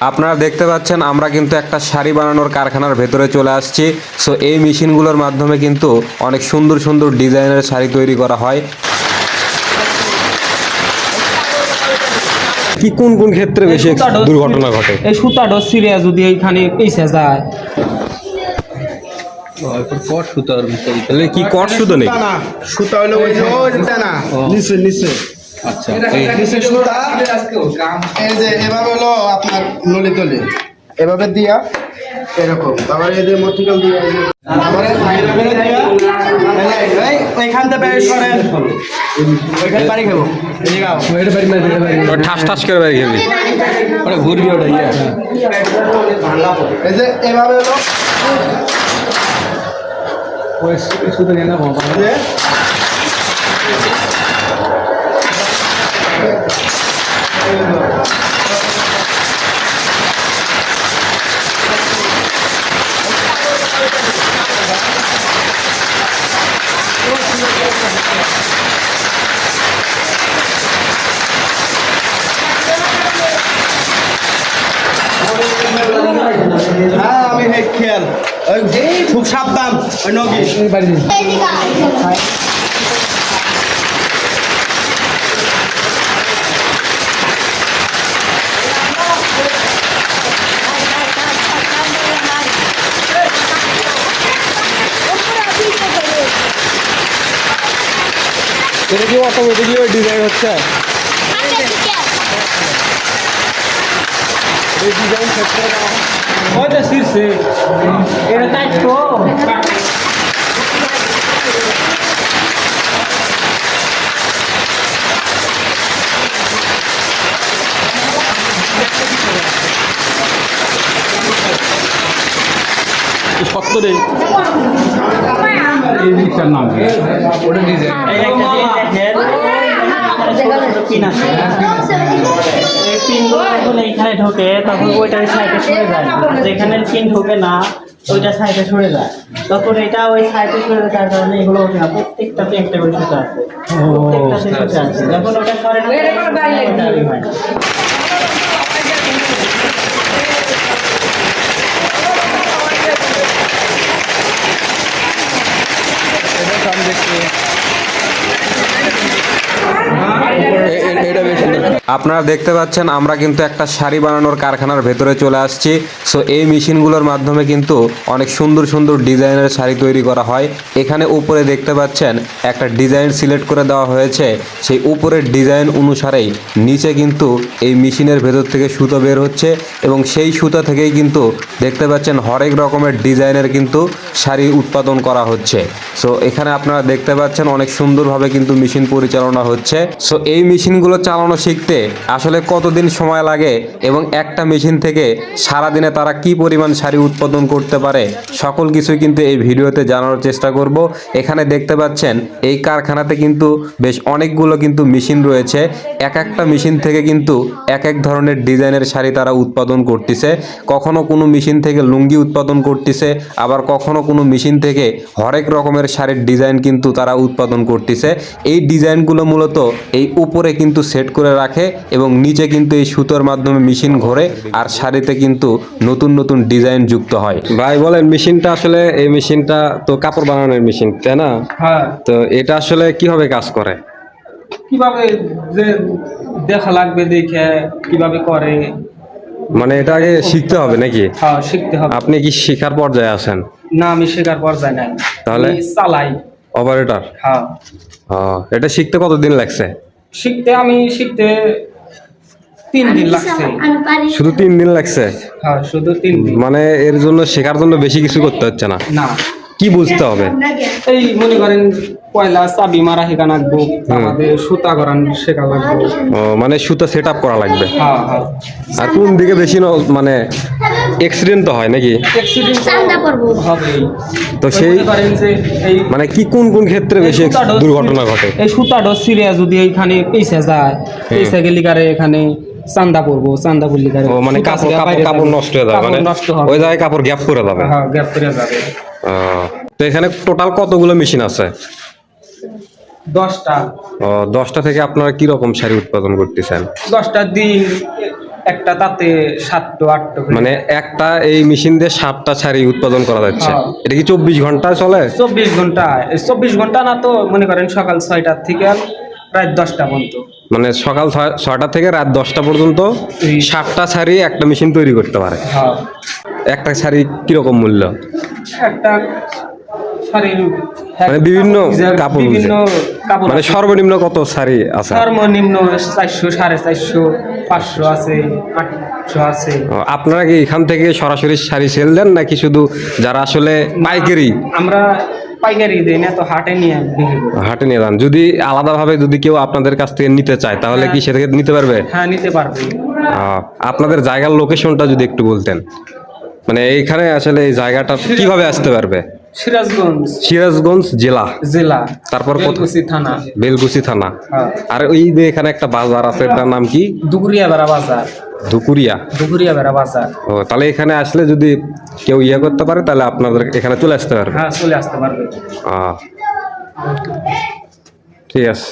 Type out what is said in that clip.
আপনারা দেখতে পাচ্ছেন আমরা কিন্তু একটা শাড়ি বানানোর কারখানার ভেতরে চলে আসছি। সো এই মেশিনগুলোর মাধ্যমে কিন্তু অনেক সুন্দর সুন্দর ডিজাইনের শাড়ি তৈরি করা হয়। কি কোন কোন ক্ষেত্রে বেশি দুর্ঘটনা ঘটে? এই সুতা সুতাটা সিরিয়া যদি এইখানে পিছে যায়। কি কট শুধু নেই সুতা হলো ওই যে ওইটা না। নিচে নিচে। আচ্ছা এই যে এভাবে হলো আপনার নলি তলি এভাবে দিয়া এরকম। তারপরে এই যে দিয়া। তারপরে থেকে ওইখানে খাব। ওটা ঠাস ঠাস করে বেরিয়ে গেলি ওটা ঘুরবি ওটা ইয়ে। এই যে এভাবে হলো। হ্যাঁ আমি হে খেয়াল। ওই খুব সাবধান ওই নগি এটা কি ডিজাইন হচ্ছে? ওইটা শীর্ষে? এটা তাই তো। সত্তরে। এই জিনিসটার নাম? ওটা ডিজাইন। পিনগুলো যখন এইখানে ঢোকে তখন ওইটা ওই সাইডে সরে যায়। যেখানে পিন ঢোকে না ওইটা সাইডে সরে যায়। তখন এটা ওই সাইডে সরে তার কারণে এগুলো ওঠে না। প্রত্যেকটাতে একটা করে সুতা আছে। প্রত্যেকটাতে সুতা আছে। যখন ওটা সরে না ওটা আর ই হয় না। এটা বেশ সুন্দর আপনারা দেখতে পাচ্ছেন, আমরা কিন্তু একটা শাড়ি বানানোর কারখানার ভেতরে চলে আসছি। সো এই মেশিনগুলোর মাধ্যমে কিন্তু অনেক সুন্দর সুন্দর ডিজাইনের শাড়ি তৈরি করা হয়। এখানে উপরে দেখতে পাচ্ছেন, একটা ডিজাইন সিলেক্ট করে দেওয়া হয়েছে। সেই উপরের ডিজাইন অনুসারেই নিচে কিন্তু এই মেশিনের ভেতর থেকে সুতো বের হচ্ছে এবং সেই সুতো থেকেই কিন্তু দেখতে পাচ্ছেন, হরেক রকমের ডিজাইনের কিন্তু শাড়ি উৎপাদন করা হচ্ছে। সো এখানে আপনারা দেখতে পাচ্ছেন, অনেক সুন্দরভাবে কিন্তু মেশিন পরিচালনা হচ্ছে। সো এই মেশিনগুলো চালানো শিখতে আসলে কতদিন সময় লাগে এবং একটা মেশিন থেকে সারাদিনে তারা কি পরিমাণ শাড়ি উৎপাদন করতে পারে, সকল কিছুই কিন্তু এই ভিডিওতে জানার চেষ্টা করব। এখানে দেখতে পাচ্ছেন, এই কারখানাতে কিন্তু বেশ অনেকগুলো কিন্তু মেশিন রয়েছে। এক একটা মেশিন থেকে কিন্তু এক এক ধরনের ডিজাইনের শাড়ি তারা উৎপাদন করতেছে। কখনো কোনো মেশিন থেকে লুঙ্গি উৎপাদন করতেছে, আবার কখনো কোনো মেশিন থেকে হরেক রকমের শাড়ির ডিজাইন কিন্তু তারা উৎপাদন করতেছে। এই ডিজাইনগুলো মূলত এই উপরে কিন্তু সেট করে রাখে। এবং নিচে কিন্তু এই সুতোর মাধ্যমে মেশিন ঘোরে আর শাড়িতে কিন্তু নতুন নতুন ডিজাইন যুক্ত হয়। ভাই বলেন মেশিনটা আসলে এই মেশিনটা তো কাপড় বানানোর মেশিন তাই না? হ্যাঁ। তো এটা আসলে কীভাবে কাজ করে? কীভাবে যে দেখা লাগবে দেখে কীভাবে করে? মানে এটা আগে শিখতে হবে নাকি? হ্যাঁ শিখতে হবে। আপনি কি শিখার পর্যায়ে আছেন? না আমি শেখার পর্যায়ে নাই। তাহলে? চালাই। অপারেটর হ্যাঁ। এটা শিখতে কতদিন লাগছে? শিখতে আমি শিখতে তিন দিন লাগছে। শুধু তিন দিন লাগছে? হ্যাঁ শুধু তিন দিন। মানে এর জন্য শেখার জন্য বেশি কিছু করতে হচ্ছে না? না। কি বুঝতে হবে? এই মনে করেন পয়লা চাবি মারা শেখা লাগবো আমাদের সুতা করান শেখা লাগবো। ও, মানে সুতা সেট আপ করা লাগবে? হ্যাঁ হ্যাঁ। আর কোন দিকে বেশি ন- মানে এক্সিডেন্ট তো হয় নাকি? তো সেই মনে করেন যে এই মানে কি কোন কোন ক্ষেত্রে বেশি দুর্ঘটনা ঘটে? এই সুতাটা সিরিয়া যদি এইখানে পিছে যায় পিছে গেলে কারে এখানে চান্দা পড়ব চান্দা পড়লে কারে ও মানে কাপড় কাপড় নষ্ট হয়ে যাবে কাপড় মানে ওই জায়গায় কাপড় গ্যাপ করে যাবে। হ্যাঁ গ্যাপ করে যাবে। তো এখানে টোটাল কতগুলো মেশিন আছে? দশটা। ও, দশটা থেকে আপনারা কি রকম শাড়ি উৎপাদন করতেছেন? দশটা দিন একটা তাতে সাতটো আটটো মানে একটা এই মেশিন দিয়ে সাতটা শাড়ি উৎপাদন করা যাচ্ছে। হ্যাঁ। এটা কি চব্বিশ ঘণ্টা চলে? চব্বিশ ঘণ্টা। চব্বিশ ঘণ্টা না তো মনে করেন সকাল ছয়টার থেকে রাত দশটা পর্যন্ত। মানে সকাল ছয়- ছয়টা থেকে রাত দশটা পর্যন্ত সাতটা শাড়ি একটা মেশিন তৈরি করতে পারে। হ্যাঁ। একটা শাড়ি কীরকম মূল্য? একটা শাড়ির মানে বিভিন্ন কাপড় বিভিন্ন কাপড় মানে সর্বনিম্ন কত শাড়ি আছে? সর্বনিম্ন চারশো সাড়ে চারশো পাঁচশো আছে আটশো আছে। আপনারা কি এখান থেকে সরাসরি শাড়ি সেল দেন নাকি শুধু যারা আসলে পাইকারি? আমরা পাইকারি দিই না তো হাটে নিয়ে হাটে নিয়ে যান। যদি আলাদাভাবে যদি কেউ আপনাদের কাছ থেকে নিতে চায় তাহলে কি সেটাকে নিতে পারবে? হ্যাঁ নিতে পারবে। আপনাদের জায়গার লোকেশনটা যদি একটু বলতেন। মানে এইখানে আসলে এই জায়গাটা কীভাবে আসতে পারবে? সিরাজগঞ্জ। সিরাজগঞ্জ জেলা। জেলা। তারপর বেলকুচি থানা। বেলগুছি থানা। হ্যাঁ। আর ওই যে এখানে একটা বাজার আছে এটার নাম কি? দুগুরিয়া বেড়া বাজার। ধুকুরিয়া দুগুরিয়া বেড়া বাজার। ও তাহলে এখানে আসলে যদি কেউ ইয়ে করতে পারে তাহলে আপনাদের এখানে চলে আসতে পারবে। হ্যাঁ চলে আসতে পারবে। ঠিক আছে।